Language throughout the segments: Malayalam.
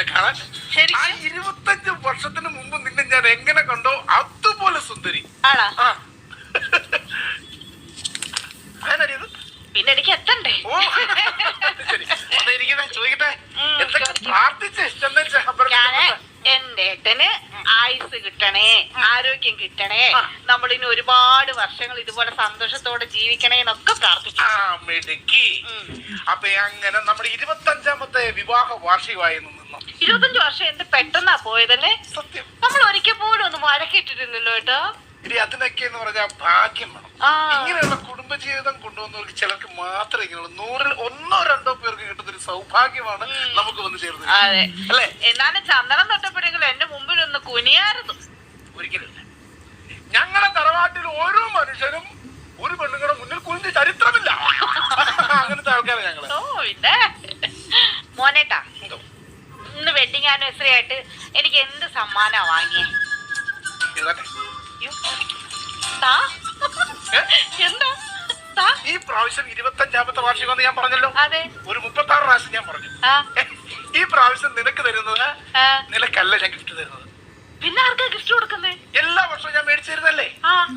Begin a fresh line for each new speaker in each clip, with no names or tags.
എന്നെ കാണാൻ. ആ ഇരുപത്തഞ്ച് വർഷത്തിന് മുമ്പ് നിന്നെ ഞാൻ എങ്ങനെ കണ്ടോ അതുപോലെ സുന്ദരി.
ആണാ? പിന്നെ എനിക്ക് എത്തണ്ടേ?
ഓ. ശരി. അതെ ഇരിക്കട്ടെ ചോദിക്കട്ടെ? എന്തൊക്കെ പ്രാർത്ഥിച്ചേ
ഞാൻ എന്റെ ഏട്ടന് ആയുസ് കിട്ടണേ ആരോഗ്യം കിട്ടണേ.
നമ്മൾ
നമ്മളിനി ഒരുപാട് വർഷങ്ങൾ ഇതുപോലെ സന്തോഷത്തോടെ ജീവിക്കണേ എന്നൊക്കെ പ്രാർത്ഥിച്ചു.
ആ മിടുക്കി.
ഉം.
അപ്പൊ അങ്ങനെ നമ്മുടെ ഇരുപത്തഞ്ചാമത്തെ വിവാഹ വാർഷികമായി നിന്നു.
ഇരുപത്തഞ്ച് വർഷം എന്ത് പെട്ടെന്നാ പോയതല്ലേ?
സത്യം.
നമ്മൾ ഒരിക്കൽ പോലും ഒന്ന് വഴക്കിട്ടിരുന്നല്ലോ ഏട്ടോ.
ഇനി അതിനൊക്കെ എന്ന് പറഞ്ഞാൽ ഭാഗ്യം വേണം. ഇങ്ങനെയുള്ള കുടുംബജീവിതം കൊണ്ടുവന്നവർക്ക് ചിലർക്ക് മാത്രമേ ഇങ്ങനെയുള്ളൂ. നൂറിൽ ഒന്നോ രണ്ടോ പേർക്ക് കിട്ടുന്ന ഒരു സൗഭാഗ്യമാണ് നമുക്ക് വന്ന് ചേർന്നത്. അല്ലേ?
എന്നാലും ചന്ദനം
മനുഷ്യനും ഒരു പെണ്ണുങ്ങളുടെ മുന്നിൽ കുഞ്ഞ് ചരിത്രമില്ല. അങ്ങനത്തെ ആൾക്കാരാണ് ഞങ്ങൾ.
ഓ പിന്നെ? മോനേട്ടാ ഇന്ന് വെഡിങ് ആനിവേഴ്സറി ആയിട്ട് എനിക്ക് എന്ത് സമ്മാനാ വാങ്ങിയേ. എന്താ?
ഈ പ്രാവശ്യം ഇരുപത്തഞ്ചാമത്തെ വാർഷികം എന്ന് ഞാൻ പറഞ്ഞല്ലോ.
അതെ.
ഒരു മുപ്പത്തി ആറ് പ്രാവശ്യം ഞാൻ പറഞ്ഞു. ഈ പ്രാവശ്യം നിനക്ക് തരുന്നത്. നിനക്കല്ല ഞാൻ ഗിഫ്റ്റ് തരുന്നത്.
പിന്നെ ആർക്കാ ഗിഫ്റ്റ് കൊടുക്കുന്നേ?
എല്ലാ വർഷവും ഞാൻ മേടിച്ചു തരുന്നല്ലേ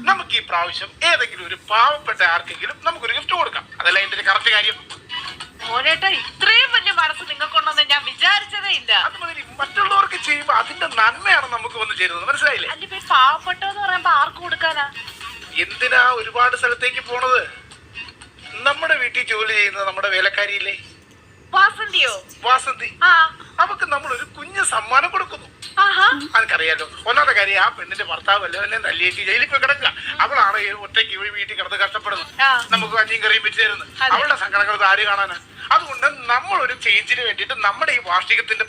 നമുക്ക് ഈ പ്രാവശ്യം ഏതെങ്കിലും ഒരു പാവപ്പെട്ട ആർക്കെങ്കിലും നമുക്കൊരു ഗിഫ്റ്റ് കൊടുക്കാം. അതല്ല എന്റെ കറക്റ്റ് കാര്യം?
മോനേട്ടാ ഇത്രയും വലിയ മനസ്സ് നിങ്ങൾക്കുണ്ടെന്ന് ഞാൻ വിചാരിച്ചതേ ഇല്ല.
അത് മതി മറ്റുള്ളവർക്ക് ചെയ്യുമ്പോൾ അതിന്റെ നന്മയാണ് നമുക്ക് വന്ന് ചേരുന്നത്. മനസ്സിലായില്ലേ?
അല്ല പാവപ്പെട്ടെന്ന് പറയുമ്പോ ആർക്ക് കൊടുക്കാനാ?
എന്തിനാ ഒരുപാട് സ്ഥലത്തേക്ക് പോണത്? നമ്മുടെ വീട്ടിൽ ജോലി ചെയ്യുന്ന നമ്മുടെ വേലക്കാരിയില്ലേ?
വാസന്തിയോ?
വാസന്തി. അവക്ക് നമ്മൾ ഒരു കുഞ്ഞ് സമ്മാനം കൊടുക്കുന്നു
ആഹാ
അനക്കറിയാലോ ഒന്നാമത്തെ കാര്യം ആ പെണ്ണിന്റെ ഭർത്താവ് അല്ല എന്നെ തല്ലിയേക്ക് ജയിലിൽ പോയി കിടക്കുക. അവളാണ് ഒറ്റയ്ക്ക് വീട്ടിൽ കിടന്ന് കഷ്ടപ്പെടുന്നത്. നമുക്ക് കഞ്ഞിയും കറിയും വെച്ച് തരുന്നത്. അവളുടെ സങ്കടങ്ങൾ ആര് കാണാനാ? അതുകൊണ്ട് നമ്മൾ ഒരു ചേഞ്ചിന് വേണ്ടിയിട്ട് നമ്മുടെ ഈ വാർഷികത്തിന്റെ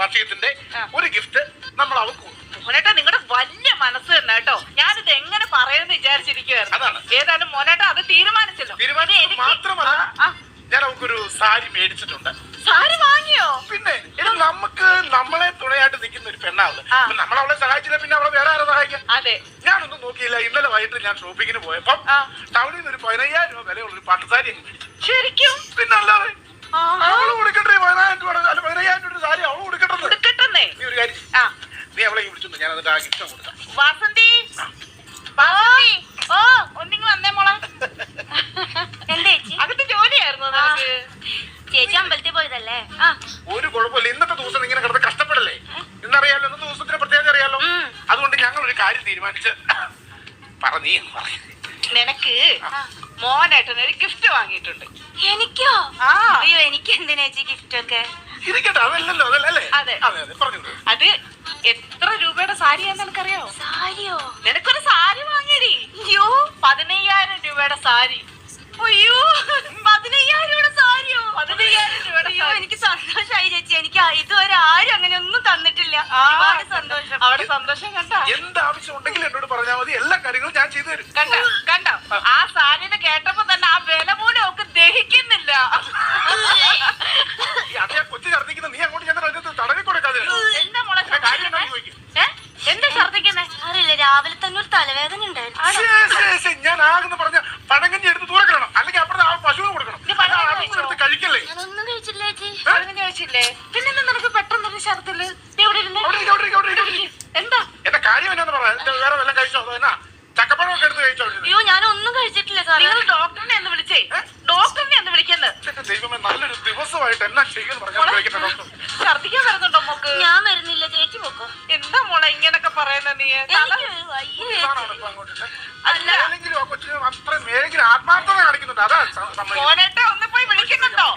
വാർഷികത്തിന്റെ ഒരു ഗിഫ്റ്റ് നമ്മൾ അവർക്ക്.
മോനേട്ടാ നിങ്ങളുടെ വലിയ മനസ്സ് തന്നെ കേട്ടോ. ഞാനിത് എങ്ങനെ പറയുമെന്ന് വിചാരിച്ചിരിക്കുവായിരുന്നു.
അതാണ്.
ഏതായാലും മോനേട്ടാ അത് തീരുമാനിച്ചല്ലോ. തീരുമാനം
മാത്രമല്ല ഞാൻ അവർക്കൊരു സാരി മേടിച്ചിട്ടുണ്ട്.
സാരി വാങ്ങിയോ?
പിന്നെ ഇത് നമുക്ക് നമ്മളെ തുണയായിട്ട് നിൽക്കുന്ന ഒരു പെണ്ണാണ്. നമ്മൾ അവളെ സഹായിച്ചില്ല പിന്നെ അവളെ വേറെ ആരെ സഹായിക്കാം
അതെ.
ഞാനൊന്നും നോക്കിയില്ല. ഇന്നലെ വൈകിട്ട് ഞാൻ ഷോപ്പിങ്ങിന് പോയപ്പോ ടൗണിൽ നിന്ന് ഒരു പതിനയ്യായിരം രൂപ വിലയുള്ള ഒരു പട്ടുസാരി അങ്ങ് മേടിച്ചു.
ശരിക്കും?
പിന്നെ അല്ലാതെ അവൾ കൊടുക്കട്ടെ പതിനായിരം രൂപ അല്ല പതിനയ്യായിരം രൂപ സാരി അവൾ കൊടുക്കട്ടെ നീ ഒരു കാര്യം
ആ.
നീ അവളെ വിളിച്ചു ഞാൻ അതിന്റെ ആ ഗിഫ്റ്റ് കൊടുക്കാം.
വാസന്തി. വാസന്തി. ഓ ഒന്നിങ്ങ് വന്നേ മോളെ.
എന്താ
അകത്ത് ജോലിയായിരുന്നു നിനക്ക്?
ചേച്ചി അമ്പലത്തിൽ പോയതല്ലേ? ആ.
ഒരു കുഴപ്പമില്ല. ഇന്നത്തെ ദിവസം ഇങ്ങനെ കിടന്ന് കഷ്ടപ്പെടല്ലേ? ഇന്നറിയാലോ ഇന്നത്തെ ദിവസത്തിന് പ്രത്യേകത അറിയാലോ. അതുകൊണ്ട് ഞങ്ങൾ ഒരു കാര്യം തീരുമാനിച്ച് പറ നീ പറ.
നിനക്ക് മോനായിട്ടൊരു ഒരു ഗിഫ്റ്റ് വാങ്ങിയിട്ടുണ്ട്.
എനിക്കോ?
ആ.
അയ്യോ എനിക്ക് എന്തിനാ ചേച്ചി ഗിഫ്റ്റ് ഒക്കെ?
ഇരിക്കട്ടെ അതല്ലല്ലോ അതല്ലേ
അതെ.
അത്
എത്ര രൂപയുടെ സാരിയാന്ന് നിനക്കറിയോ
സാരിയോ?
നിനക്കൊരു സാരി വാങ്ങിയടി. അയ്യോ പതിനയ്യായിരം രൂപയുടെ സാരി. അയ്യോ പതിനയ്യായിരം സാരിയോ? പതിനയ്യായിരം
അയ്യോ എനിക്ക് സന്തോഷമായി ചേച്ചി. എനിക്ക് ഇതുവരെ ആരും അങ്ങനെ ഒന്നും തന്നിട്ടില്ല. ഒരുപാട് സന്തോഷം.
അവിടെ സന്തോഷം കണ്ട.
എന്ത് ആവശ്യം ഉണ്ടെങ്കിലും എന്നോട് പറഞ്ഞാൽ മതി. എല്ലാ കാര്യങ്ങളും ഞാൻ ചെയ്തു തരും.
കണ്ട കണ്ട. ആ സാരിനെ കേട്ടപ്പോ തന്നെ ആ വില പോലും ഒക്കെ ദഹിക്കുന്നില്ല.
അതെ കൊച്ചു ഛർദ്ദിക്കുന്ന നീ അങ്ങോട്ട് ചെന്നിട്ട് അതിനകത്ത് തടവി കൊടുക്കാതെ
എന്താ മോളെ
കാര്യം?
എന്താ ഛർദിക്കുന്നേ
അറിയില്ല രാവിലെ തന്നെ ഒരു തലവേദന ഉണ്ടായിരുന്നു.
ഞാൻ ആകുന്ന പറഞ്ഞ പഴങ്കഞ്ഞി എടുത്ത് ദൂരെ കിടണം അല്ലെങ്കിൽ അപ്പുറത്ത് ആ പശുവിന് കൊടുക്കണം
നീ പഴങ്കഞ്ഞി
അല്ല, അതൊന്നും
കഴിച്ചോ?
എടുത്ത് കഴിക്കല്ലേ
ഞാനൊന്നും കഴിച്ചില്ല ചേച്ചി
അങ്ങനെ ചോദിച്ചില്ലേ പിന്നെന്താ നിനക്ക് പെട്ടെന്നൊരു ഛർദിൽ നീ എവിടെ ഇരുന്നേ
അവിടെ ഇരിക്ക്, അവിടെ ഇരിക്ക്, അവിടെ ഇരിക്ക്, അവിടെ ഇരിക്ക്.
എന്താ?
എന്റെ കാര്യം എന്നാന്ന് പറയാ? വേറെ വല്ലതും കഴിച്ചോ? അതോ എന്നാ? ചക്കപ്പഴമൊക്കെ എടുത്ത് കഴിച്ചോ
അയ്യോ ഞാൻ ഒന്നും കഴിച്ചിട്ടില്ല സാർ
നിങ്ങൾ ഡോക്ടറിനെ ഒന്ന് വിളിച്ചേ. ഡോക്ടറിനെ ഒന്ന് വിളിക്കുന്നത്
ദൈവമേ നല്ലൊരു ദിവസമായിട്ട് എന്നാ ചെയ്യുമെന്ന് പറഞ്ഞാൽ ഡോക്ടർ.
ഛർദിക്കാൻ വരുന്നുണ്ടോ മോക്ക്
ഞാൻ വരുന്നില്ല ചേച്ചി പോക്കോ?
എന്താ മോളെ ഇങ്ങനൊക്കെ പറയുന്ന നീ? തല
എനിക്ക് വയ്യ
ഇതാണോ ഇപ്പൊ അങ്ങോട്ട് ഇട്ടേ?
അല്ല.
ഏതെങ്കിലും ആ കൊച്ചിന് അത്ര മേലെങ്കിലും ആത്മാർത്ഥത കാണിക്കുന്നുണ്ട് അതാ സ- സമ്മതിക്കുന്നത്.
മോനേട്ട ഒന്ന് പോയി വിളിക്കുന്നുണ്ടോ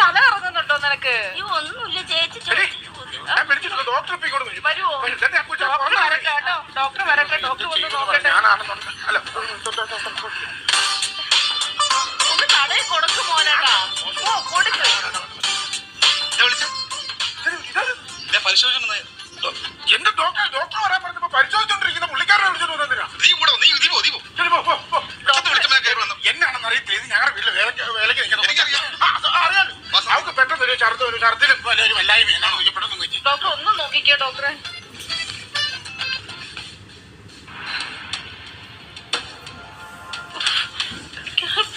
തല ഇറങ്ങുന്നുണ്ടോ നിനക്ക്?
ഒന്നുമില്ല ചേച്ചി.
ഡോക്ടർ
ഡോക്ടർ വരട്ടെ ഡോക്ടർ വന്ന് നോക്കട്ടെ. ഒന്ന് കടയിൽ കൊടുക്കും മോനേട്ടാ ഓ കൊടുക്ക്.
ഞാൻ വിളിച്ചു.
ഇത്. ഇതൊരു
ഞാൻ പരിശോധിച്ചു വന്നത്.
എന്റെ ഡോക്ടർ ഡോക്ടർ വരാൻ പറഞ്ഞപ്പോ പരിശോധിച്ചോണ്ടിരിക്കുന്ന പുള്ളിക്കാരനെ വിളിച്ചോണ്ട് വന്നില്ല
നീ കൂടെ നീ നീ പോ നീ പോ.
പോ, പോ, പോ.
പെട്ടെന്ന് വിളിച്ചപ്പോൾ ഞാൻ കയറി വന്നു.
എന്നാണെന്ന് അറിയത്തില്ല. ഇത് ഞങ്ങളുടെ വീട്ടിൽ വേലക്ക് വേലക്ക് അത് അറിയാലോ.
വാസന.
അവർക്ക് പെട്ടെന്ന് ഒരു ഛർദ്ദം ഒരു ഛർദ്ദിലും ഒരു വല്ലായ്മ എന്നാണ് നോക്കി പെട്ടെന്ന് നോക്കി
ഡോക്ടർ ഒന്ന് നോക്കിക്കോ ഡോക്ടറെ.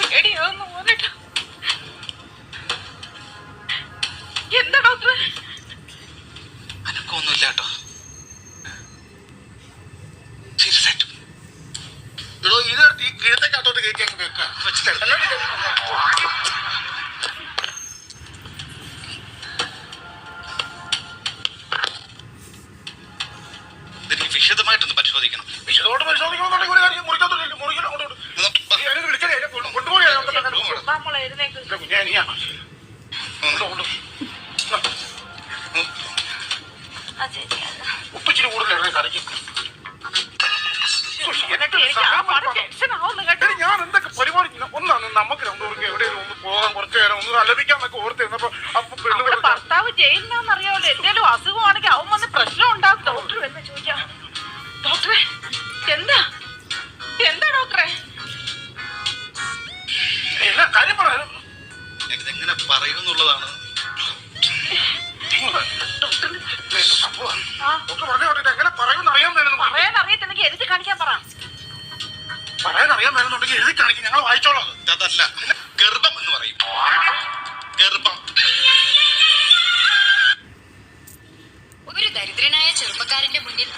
പേടിയാവുന്നു മോനേട്ടാ. എന്താ ഡോക്ടർ
അനക്കൊന്നുമില്ല കേട്ടോ.
എടോ ഇതെടുത്ത് ഈ കിഴത്തേക്കകത്തോട്ട് കയറ്റി അങ്ങ് വെക്കാം. അല്ലാണ്ട്
വിശദമായിട്ടൊന്ന് പരിശോധിക്കണം.
വിശദമായിട്ട് പരിശോധിക്കണമെന്നുണ്ടെങ്കിൽ ഒരു കാര്യം മുറിക്കകത്തോട്ട് മുറിക്കണം അങ്ങോട്ട്
ഒന്ന് വാ.
ഈ അതിനെ വിളിക്കണേ അതിനെ കൊണ്ട് കൊണ്ടുപോയി കുഞ്ഞേ, നീയാ. ഉപ്പിച്ചിരി കൂടുതലേ കറിക്കും ഞാൻ എന്തൊക്കെ പരിപാടി ഇങ്ങനെ ഒന്നാണ് നമുക്ക് രണ്ടുപേർക്ക് എവിടെയെങ്കിലും ഒന്ന് പോകാൻ കുറച്ചു നേരം ഒന്ന് അലപിക്കാന്നൊക്കെ ഓർത്തിരുന്നപ്പോ അപ്പൊ
ഭർത്താവ് ജയിലിനാന്നറിയാമല്ലോ എന്തെങ്കിലും അസുഖമാണെങ്കിൽ അവൻ വന്ന്
കാര്യം പറയാം
ഇതെങ്ങനെ പറയുമെന്നുള്ളതാണ്
എങ്ങനെ പറയുമെന്ന് അറിയാൻ വേണമെന്ന് പറഞ്ഞു.
പറയാൻ അറിയത്തില്ലെങ്കിൽ എഴുതി കാണിക്കാൻ പറ.
പറയാൻ അറിയാൻ വേണമെന്നുണ്ടെങ്കിൽ എഴുതി കാണിക്കും. ഞങ്ങൾ വായിച്ചോളാം
അതല്ല ഗർഭം എന്ന് പറയും. ഗർഭം.
ഒരു ദരിദ്രനായ ചെറുപ്പക്കാരന്റെ മുന്നിൽ